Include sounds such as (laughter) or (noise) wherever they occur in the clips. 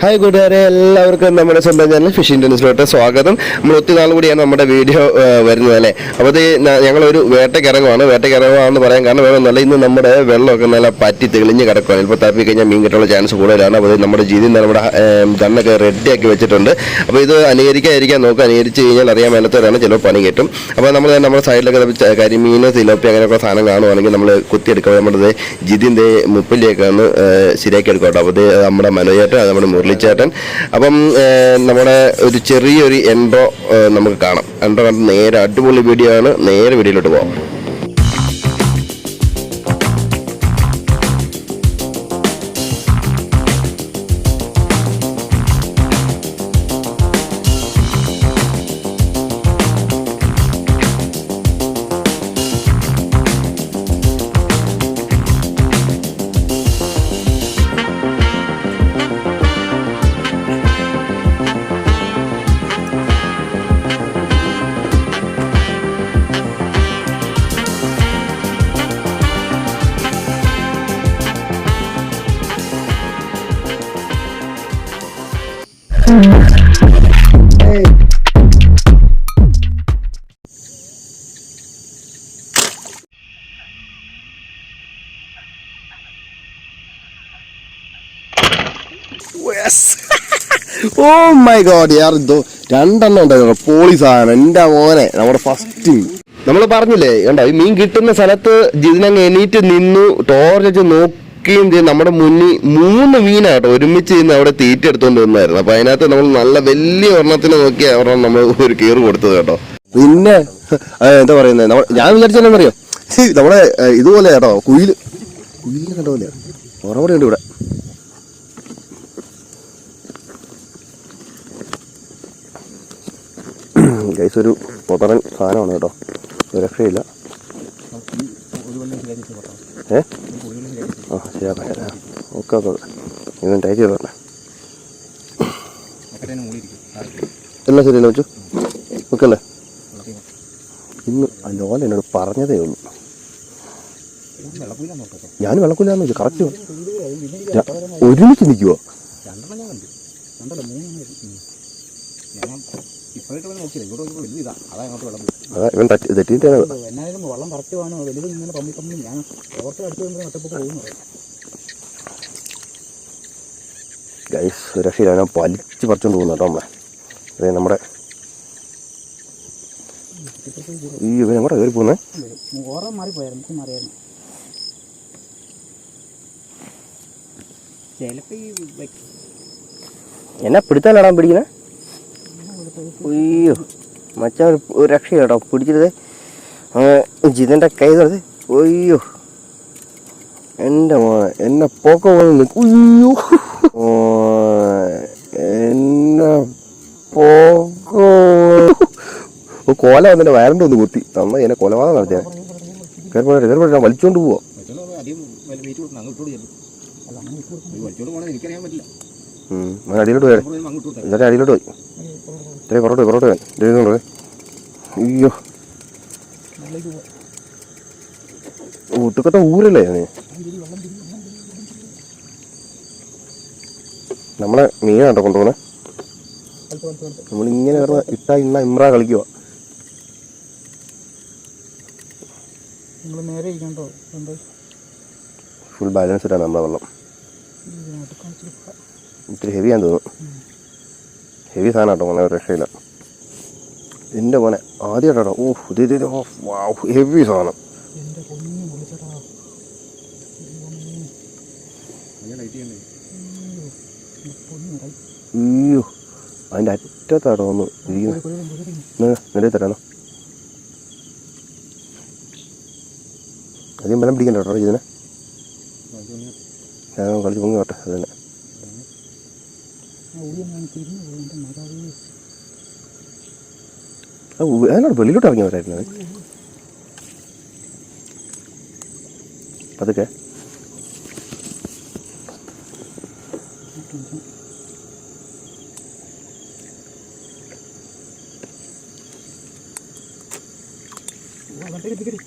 Hi കൂട്ടുകാരെ എല്ലാവർക്കും നമ്മുടെ സ്വന്തം ചാനൽ ഫിഷ് ഇൻഡൻസിലോട്ട് സ്വാഗതം. നമ്മൾ ഒത്തിരി നാൾ കൂടിയാണ് നമ്മുടെ വീഡിയോ വരുന്നത് അല്ലേ? അപ്പോൾ ഞങ്ങളൊരു വേട്ടക്കിറങ്ങുവാണ്. വേട്ടക്കിറങ്ങുവാണെന്ന് പറയാൻ കാരണം വേണമെന്നല്ല ഇന്ന് നമ്മുടെ വെള്ളമൊക്കെ നല്ല പറ്റി തെളിഞ്ഞ് കിടക്കുകയാണ് ഇപ്പോൾ തപ്പി കഴിഞ്ഞാൽ മീൻ കിട്ടാനുള്ള ചാൻസ് കൂടുതലാണ്. അപ്പോൾ നമ്മുടെ ജീവിതം നമ്മുടെ ഗണ്ണൊക്കെ റെഡിയാക്കി വെച്ചിട്ടുണ്ട്. അപ്പോൾ ഇത് അനുകരിക്കാതിരിക്കാൻ നോക്കുക. അനുകരിച്ച് കഴിഞ്ഞാൽ അറിയാൻ മേലത്തവരാണ്. ചിലപ്പോൾ പണി കിട്ടും. അപ്പോൾ നമ്മൾ തന്നെ നമ്മുടെ സൈഡിലൊക്കെ കരിമീൻ തിലോപ്പി അങ്ങനെയൊക്കെ സാധനം കാണുവാണെങ്കിൽ നമ്മൾ കുത്തിയെടുക്കുക നമ്മുടെ ജിതിന്റെ മുപ്പിലേക്കാണ് ശരിയാക്കി എടുക്കുക കേട്ടോ. അപ്പോൾ നമ്മുടെ മനോജേട്ടൻ അത് നമ്മുടെ മുരളിച്ചേട്ടൻ. അപ്പം നമ്മുടെ ഒരു ചെറിയൊരു എൻട്രോ നമുക്ക് കാണാം. എൻട്രോ കണ്ട് നേരെ അടിപൊളി വീഡിയോ ആണ്. നേരെ വീഡിയോയിലോട്ട് പോകാം ഓ മൈ ഗോഡ് യാർ ഇതോ രണ്ടെണ്ണം ഉണ്ടായിരുന്നു പോളി സാധനം. എന്റെ മോനെ നമ്മുടെ ഫസ്റ്റ് നമ്മൾ പറഞ്ഞില്ലേ കണ്ടോ ഈ മീൻ കിട്ടുന്ന സ്ഥലത്ത് ജിതിനങ്ങ് എണീറ്റ് നിന്നു ടോർച്ച് നോക്കുകയും ചെയ്ത്. നമ്മുടെ മുന്നിൽ മൂന്ന് മീനാട്ടോ ഒരുമിച്ച് ഇന്ന് അവിടെ തീറ്റ എടുത്തുകൊണ്ട് വന്നായിരുന്നു. അപ്പൊ അതിനകത്ത് നമ്മൾ നല്ല വലിയ ഒരെണ്ണത്തിന് നോക്കിയ ഒരെണ്ണം നമ്മൾ ഒരു കീറ് കൊടുത്തത് കേട്ടോ. പിന്നെ എന്താ പറയുന്നത് നമ്മൾ ഞാൻ വിചാരിച്ചെന്നറിയോ (laughs) നമ്മളെ ഇതുപോലെ കേട്ടോ കുയിൽ കുയിലിനെ കണ്ടോ പോലെ ഉറവടെ ഉണ്ട് ഇവിടെ. ഗൈസ് ഒരു പൊതറൻ സാധനമാണ് കേട്ടോ. രക്ഷയില്ല ഏ? ആ ശരിയാക്കാം ഓക്കെ ഓക്കെ ഇവൻ ടൈറ്റ് ചെയ്തോട്ടെ എല്ലാം ശരിയല്ല വെച്ചു? ഓക്കെ ഇന്ന് ലോല എന്നോട് പറഞ്ഞതേ ഉള്ളൂ. ഞാൻ വെള്ളക്കൂലാന്ന് വെച്ചു കറക്റ്റ് ഒരുമിച്ച് നിൽക്കുവോ രണ്ടെണ്ണം ഞാൻ കണ്ടു രണ്ടല്ല മൂന്നെണ്ണം അതാ ഇവൻ തെറ്റി തെറ്റിയിട്ടാണ് എന്നാലും വെള്ളം കറക്റ്റ് പോകാനോ വലുത് ഇങ്ങനെ പമ്മി പമ്മി. ഞാൻ ഓർത്ത് അടുത്ത് ഒറ്റപ്പൊക്കെ പോകുന്നു. ഗൈസ് രക്ഷയില്ല വലിച്ച് പറിച്ചോണ്ട് പോകുന്നു കേട്ടോ നമ്മളെ. അതെ നമ്മുടെ ഈ ഇവൻ എങ്ങോട്ടാ കയറി പോകുന്നേ ഓറം മാറിപ്പോയായിരുന്നു. എനിക്ക് മാറിയായിരുന്നു. ചിലപ്പോൾ ഈ എന്നാ എന്നെ പിടുത്താനാടാ പിടിക്കുന്നേ? അയ്യോ മച്ചാ ഒരു ഒരു രക്ഷ കേട്ടോ പിടിച്ചിരുത് ജിതന്റെ കൈ തുറത്ത് അയ്യോ. എന്റെ മോനെ എന്നെ പോക്ക പോലെ നിൽക്കും അയ്യോ. എന്നെ പോക്ക കോല വന്നിട്ട് വയറിന്റെ ഒന്ന് കുത്തി നമ്മൾ എന്നെ കൊലപാതകം നടത്തിയാൽ കയറി പോട്ടെ കയറി പോട്ടെ വലിച്ചോണ്ട് പോവോ. വലിച്ചോട് പോകണമെന്ന് എനിക്കറിയാൻ പറ്റില്ല. അവൻ അടിയിലോട്ട് പോയാലേ എന്നിട്ട് അടിയിലോട്ട് പോയി. ഇത്രയും പുറത്ത് പോയി, പുറത്തോട്ട് പോയി. പോയി. അയ്യോ. ഊട്ടുക്കത്തെ ഊരല്ലേ നമ്മളെ മീനാട്ടോ കൊണ്ടുപോകുന്നത് നമ്മളിങ്ങനെ കിടന്ന് ഇട്ട ഇന്ന ഇമ്ര കളിക്കുക ഫുൾ ബാലൻസ് ഇട്ടാണ് നമ്മളെ വെള്ളം. ഇത്തിരി ഹെവിയാന്ന് തോന്നുന്നു. ഹെവി സാധനം കേട്ടോ മോനെ രക്ഷയില്ല. എന്റെ മോനെ ആദ്യമായിട്ടോ ഓ ഇത് ഇത് ഓ ഹെവി സാധനം. അയ്യോ അതിന്റെ അറ്റത്താട്ടോ ഒന്ന് ഇരിക്കുന്നത് നിലയിൽ തരാനോ അധികം ബലം പിടിക്കണ്ട കേട്ടോ ഇതിനെ ഞാൻ കളിച്ച് പൊങ്ങി വട്ടെ അത് തന്നെ. അതിനോട് വെളിയിലോട്ട് ഇറങ്ങി വരായിരുന്നു പതുക്കെ. അവിടെ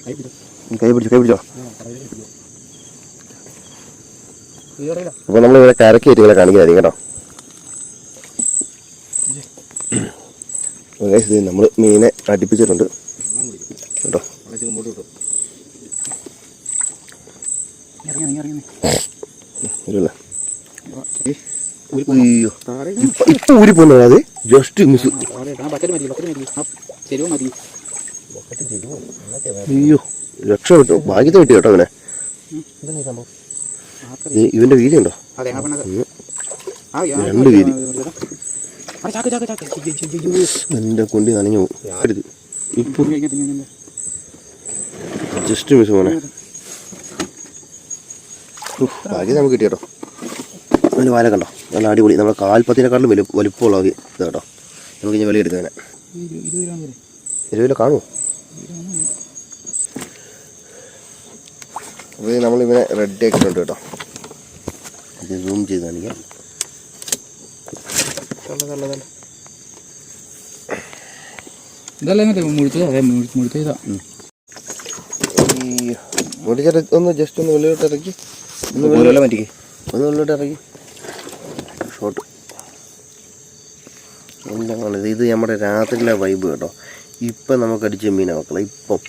കൈ പിടിച്ചു കൈ പിടിച്ചോ കൈ പിടിച്ചോ കീറിയില്ല അപ്പോൾ നമ്മളിവിടെ കരക്കേറ്റ് ഇങ്ങനെ കാണിക്കുന്നതായിരിക്കും കേട്ടോ നമ്മൾ മീനെ അടുപ്പിച്ചിട്ടുണ്ട് കേട്ടോ ഇപ്പൊ അത് ജസ്റ്റ് മിസ് ചെരുവ് മതി? അയ്യോ രക്ഷപ്പെട്ടു. ഭാഗ്യത്തെ കിട്ടി കേട്ടോ അവനെ. ഇവന്റെ വീതി ഉണ്ടോ രണ്ട് വീതി. എന്റെ കൊണ്ടി നനഞ്ഞു പോകും ഇപ്പൊ. ജസ്റ്റ് മിസ് ഉഫ്, ഭാഗ്യം നമുക്ക് കിട്ടി കേട്ടോ. അതിന് വാല കണ്ടോ? നല്ല അടിപൊളി. നമ്മുടെ കാൽപ്പത്തിനെക്കാട്ടിലും വലിയ വലിപ്പമുള്ള ഇതാട്ടോ കേട്ടോ. നമുക്ക് ഇനി വില ഇരുപത് കാണൂ അപ്പോൾ ഇത് കാണുമോ? അപ്പോൾ നമ്മളിവനെ റെഡി ആക്കിയിട്ടുണ്ട് കേട്ടോ. ഇത് സൂം ചെയ്ത് കാണിക്കാം. ഇതല്ലേ മുഴുത്തത് അതെ ഈ മുടിച്ചേട്ട ഒന്ന് ജസ്റ്റ് ഒന്ന് വെള്ളിലോട്ട് ഇറക്കി. ഒന്ന് ഉള്ളിലോട്ട് ഓരോലെ ഒന്ന് വെള്ളിലോട്ട് ഇറക്കി. ഷോട്ട് എന്താണ് ഇത് ഇത് നമ്മുടെ രാത്രിയിലെ വൈബ് കേട്ടോ. ഇപ്പം നമുക്ക് അടിച്ച മീനാ മക്കളെ ഇപ്പം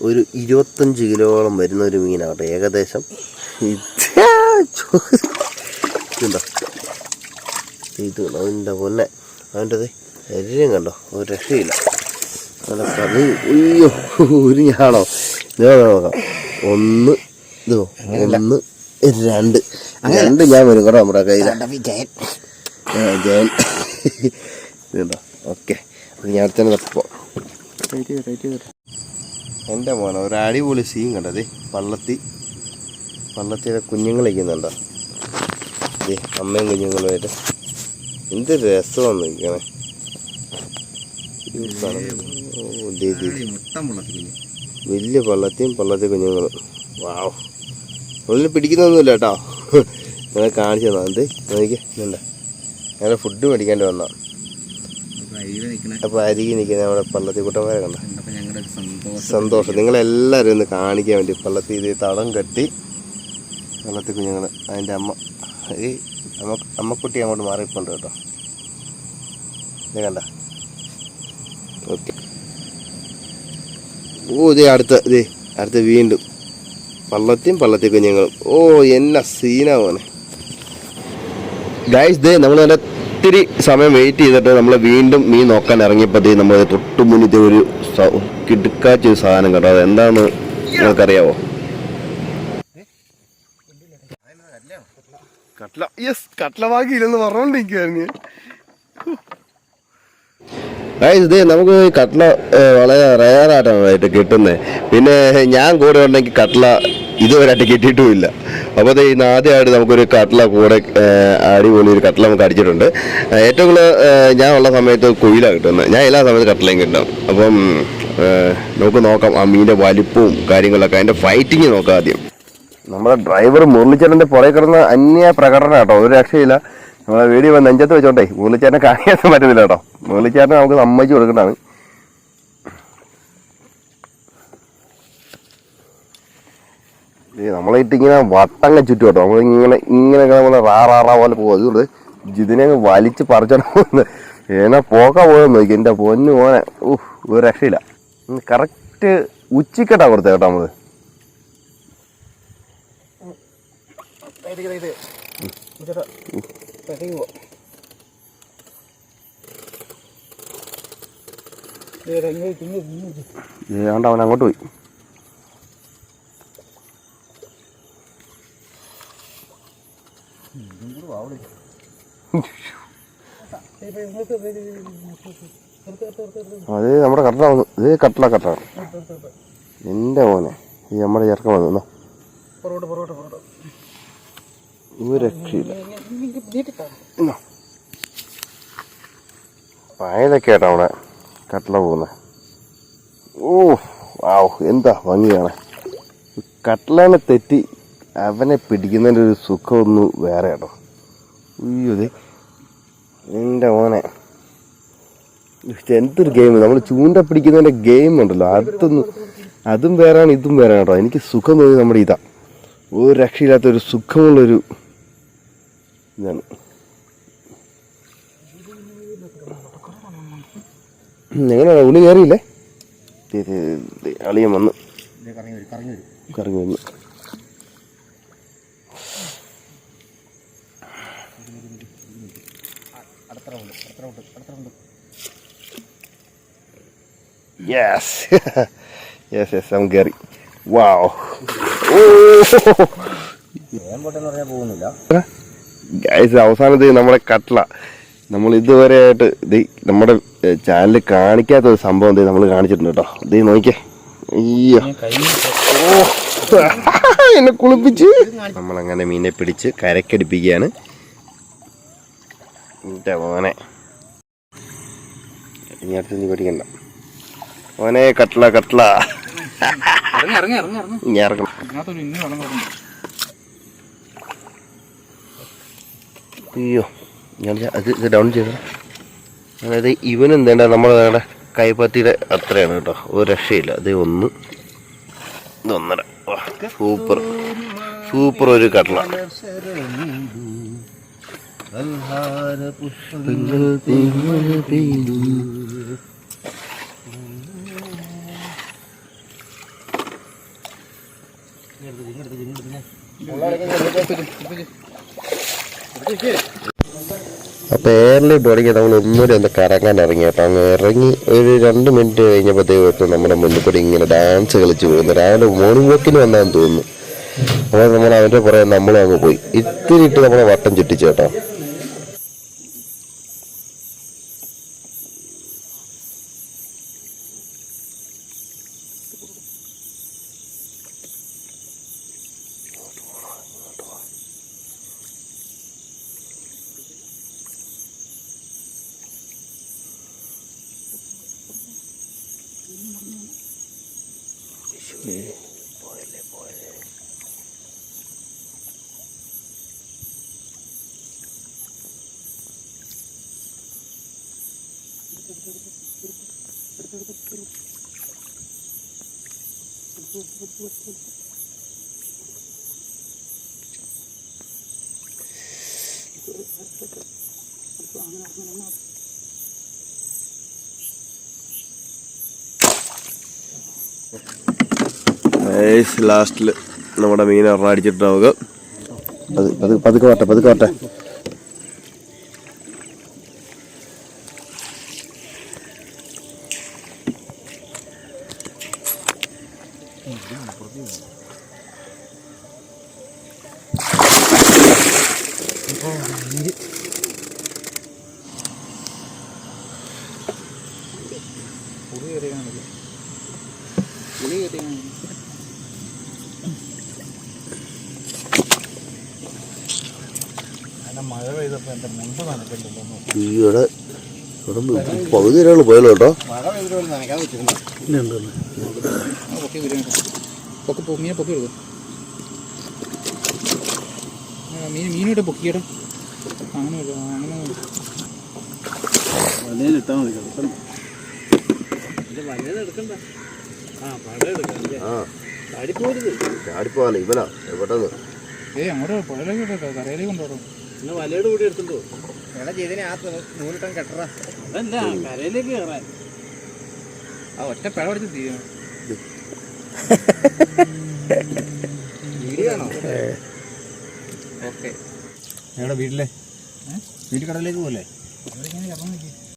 ഒരു ഇരുപത്തഞ്ച് കിലോളം വരുന്ന ഒരു മീനാകട്ടെ ഏകദേശം. ഇതുണ്ടോ? ഇത് കണ്ടോ അതിന്റെ പൊന്നെ. അവന്റെ ശരീരം കണ്ടോ ഒരു രക്ഷയില്ല. നല്ല കറി അയ്യോ ഒരു ഞാണോ? നോക്കാം. ഒന്ന് ഇതോ ഒന്ന് രണ്ട്. രണ്ട് ഞാൻ വരും കേട്ടോ നമ്മുടെ കയ്യിൽ ജയൻ ജയൻ ഇതുണ്ടോ? ഓക്കെ ഞാൻ അടുത്തന്നെ തപ്പോ എന്റെ മോനെ ഒരു അടിപൊളി സീൻ കണ്ടത്. പള്ളത്തി പള്ളത്തിയുടെ കുഞ്ഞുങ്ങൾ ഇരിക്കുന്നുണ്ടോ? ദേ അമ്മയും കുഞ്ഞുങ്ങളുമായിട്ട് എന്ത് രസമാണ് നിൽക്കണേ വലിയ പള്ളത്തിയും പള്ളത്തി കുഞ്ഞുങ്ങളും. വാവ് ഉള്ളിൽ പിടിക്കുന്നൊന്നുമില്ല കേട്ടോ. (laughs) ഞാൻ കാണിച്ചു തന്നാ എന്ത്? നോക്കിക്കേ ഇതുണ്ട്? ഞങ്ങൾ ഫുഡ് മേടിക്കേണ്ടി വന്നാ അരിയിൽ നിൽക്കണ അപ്പോൾ അരികി നിൽക്കുന്ന നമ്മുടെ പള്ളത്തി കുട്ടന്മാരെ കണ്ട? അപ്പോൾ ഞങ്ങളുടെ ഒരു സന്തോഷം. സന്തോഷം. നിങ്ങളെല്ലാവരും ഒന്ന് കാണിക്കാൻ വേണ്ടി പള്ളത്തി ഇത് തടം കെട്ടി പള്ളത്തി കുഞ്ഞുങ്ങൾ അതിന്റെ അമ്മ. ഈ അമ്മ അമ്മക്കുട്ടി അങ്ങോട്ട് മാറിപ്പോണ്ട് കേട്ടോ. ഇത് കണ്ട. ഓക്കെ. ഓ ഇതേ അടുത്ത ഇതേ അടുത്ത വീണ്ടും പള്ളത്തിയും പള്ളത്തി കുഞ്ഞുങ്ങളും. ഓ എന്നാ സീനാ മോനെ. ഗൈസ് ദേ നമ്മൾ നല്ല ഒത്തിരി സമയം വെയിറ്റ് ചെയ്തിട്ട് നമ്മൾ വീണ്ടും മീൻ നോക്കാൻ ഇറങ്ങിയപ്പോഴത്തേ നമ്മൾ തൊട്ട് മുന്നിൽ ഒരു കിടുക്കാച്ച ഒരു സാധനം കേട്ടോ അത് നിങ്ങൾക്കറിയാവോ? കട്ട്ല യെസ് കട്ട്ല വാങ്ങിയില്ലെന്ന് പറഞ്ഞോണ്ടിരിക്കുകയായിരുന്നു ഇതേ നമുക്ക് കട്ട്ല വളരെ റയറായിട്ടാണ് ആയിട്ട് കിട്ടുന്നത് പിന്നെ ഞാൻ കൂടെ ഉണ്ടെങ്കിൽ കട്ട്ല ഇതുവരെയായിട്ട് കിട്ടിയിട്ടുമില്ല. അപ്പോൾ ഇന്ന് ആദ്യമായിട്ട് നമുക്കൊരു കട്ട്ല കൂടെ അടിപൊളി ഒരു കട്ട്ല നമുക്ക് അടിച്ചിട്ടുണ്ട്. ഏറ്റവും കൂടുതൽ ഞാൻ ഉള്ള സമയത്ത് കുയിലാണ് കിട്ടുന്നത്. ഞാൻ എല്ലാ സമയത്തും കട്ട്ലയും കിട്ടും. അപ്പം നമുക്ക് നോക്കാം ആ മീനിന്റെ വലിപ്പവും കാര്യങ്ങളൊക്കെ അതിന്റെ ഫൈറ്റിങ് നോക്കാം ആദ്യം. നമ്മുടെ ഡ്രൈവർ മുരളിച്ചേട്ടന്റെ പുറകെ കിടന്ന അന്യ പ്രകടനം കേട്ടോ ഒരു രക്ഷയില്ല. നമ്മളെ വീഡിയോ വന്ന് നെഞ്ചത്ത് വെച്ചോട്ടെ മുരളിച്ചേട്ടനെ കാണിക്കാൻ പറ്റുന്നില്ല കേട്ടോ. മുരളിച്ചേട്ടനെ നമുക്ക് സമ്മതിച്ചു കൊടുക്കേണ്ടതാണ് ഈ നമ്മളിട്ട് ഇങ്ങനെ വട്ടങ്ങ ചുറ്റും കേട്ടോ. നമ്മൾ ഇങ്ങനെ നമ്മൾ റാറാറാ പോലെ പോകും. അതുകൊണ്ട് ഇതിനെ വലിച്ച് പറിച്ചോണ്ട് പോകുന്നത് ഏനാ പോക്കാ പോയെന്ന് നോക്കി. എന്റെ പൊന്നു പോനെ ഊഹ് ഒരു രക്ഷയില്ല. കറക്റ്റ് ഉച്ചക്കെട്ടാ കൊടുത്തത് കേട്ടോ നമ്മൾ ഏതാണ്ട് അവൻ അങ്ങോട്ട് പോയി അത് നമ്മുടെ കട്ടള വന്നു. ഇത് കട്ടള കട്ടള. എന്റെ മോനെ. ഈ നമ്മുടെ ചെറുക്കം വന്നു. ഒരു രക്ഷയില്ല. പായലൊക്കെ അവിടെ കട്ടള പോകുന്നത് ഓ വാവ് എന്താ ഭംഗിയാണ്. കട്ടളനെ തെറ്റി അവനെ പിടിക്കുന്നതിന്റെ ഒരു സുഖമൊന്നും വേറെ കേട്ടോ. അയ്യോ എന്റെ മോനെ. എന്തൊരു ഗെയിം നമ്മൾ ചൂണ്ട പിടിക്കുന്നതിന്റെ ഗെയിം ഉണ്ടല്ലോ. അതൊന്നും അതും വേറെയാണ് ഇതും വേറെ കേട്ടോ. എനിക്ക് സുഖം തോന്നി നമ്മുടെ ഇതാ. ഒരു രക്ഷയില്ലാത്ത ഒരു സുഖമുള്ളൊരു ഇതാണ്. എങ്ങനെയാണ് ഉള്ളി കയറിയില്ലേ അളിയൻ വന്ന്. കറങ്ങി വന്ന്. യെസ് യെസ് യെസ് അവൻ കയറി വാവ് ഓ പോകുന്നില്ല. ഗൈസ് അവസാനത്തെ നമ്മുടെ കട്ട്ല നമ്മൾ ഇതുവരെ ആയിട്ട് ഇത് നമ്മുടെ ചാനലിൽ കാണിക്കാത്ത ഒരു സംഭവം നമ്മൾ കാണിച്ചിട്ടുണ്ട് കേട്ടോ. ഇത് നോക്കിയേ. അയ്യോ. ഓ. (laughs) എന്നെ കുളിപ്പിച്ച്. നമ്മളങ്ങനെ മീനെ പിടിച്ച് കരക്കടിപ്പിക്കുകയാണ്. എന്റെ മോനെ. ഇനി അടുത്ത് നീ പഠിക്കണ്ട മോനെ കട്ട്ല കട്ട്ല ഇറങ്ങി ഇറങ്ങി ഇറങ്ങി. ഇറങ്ങി ഇനി ഇറക്കണം ഇതിനകത്തൊരു ഇന്ന് വെള്ളം കിടക്കുന്നു അയ്യോ ഞാൻ അത് ഇത് ഡൗൺ ചെയ്ത അതായത് ഇവൻ എന്തേണ്ട നമ്മൾ നമ്മുടെ കൈപ്പത്തിയുടെ അത്രയാണ് കേട്ടോ ഒരു രക്ഷയില്ല അത് ഒന്ന് ഇത് ഒന്നര വാ, സൂപ്പർ സൂപ്പർ ഒരു കട്ട്ല അപ്പോൾ എയറിൽ തുടങ്ങിയത് നമ്മൾ ഒന്നുകൂടി ഒന്ന് കറങ്ങാൻ ഇറങ്ങി. കേട്ടോ അങ്ങ് ഇറങ്ങി ഒരു രണ്ട് മിനിറ്റ് കഴിഞ്ഞപ്പോഴത്തേക്കും നമ്മുടെ മുന്നിൽ കൂടി ഇങ്ങനെ ഡാൻസ് കളിച്ച് പോകുന്നു. രാവിലെ മോർണിംഗ് വോക്കിന് വന്നാന്ന് തോന്നുന്നു. അപ്പോൾ നമ്മൾ അവന്റെ പുറകെ നമ്മളും അങ്ങ് പോയി. ഇത്തിരി ഇട്ട് നമ്മളെ വട്ടം ചുറ്റിച്ചു കേട്ടോ. ലാസ്റ്റിൽ നമ്മുടെ മീൻ ഒരെണ്ണം അടിച്ചിട്ട് പതുക്കെ വട്ടെ പതുക്കെ വട്ടെ പുളി കയറിയാണല്ലോ പുളി കയറിയാണ് മഴ പെയ്തപ്പോൾ എന്റെ മുണ്ട് നനക്കണ്ടല്ലോ പകുതി ഒരാൾ പോയല്ലോ കേട്ടോ. മഴ മീനെ പൊക്കി എടുക്കും മീൻ മീനിട്ട് പൊക്കിയടാ. അങ്ങനെ അങ്ങനെ വലയിലിട്ടാൽ മതി ആ ഇവനാ എവിടെന്ന്? ഏയ് അങ്ങോട്ട് പുഴയിലേക്ക് കരയിലേക്ക് കൊണ്ടുപോകും വലയുടെ കൂടി എടുത്തിട്ടോ നൂലിട്ടം കെട്ടറ. അതല്ല കരയിലേക്ക് കയറാൻ ആ ഒറ്റ പിഴ പഠിച്ച് തീരും ഓക്കെ. ഞങ്ങളുടെ വീട്ടിലെ? വീട്ടിൽ കടലിലേക്ക് പോലെ കിടന്നു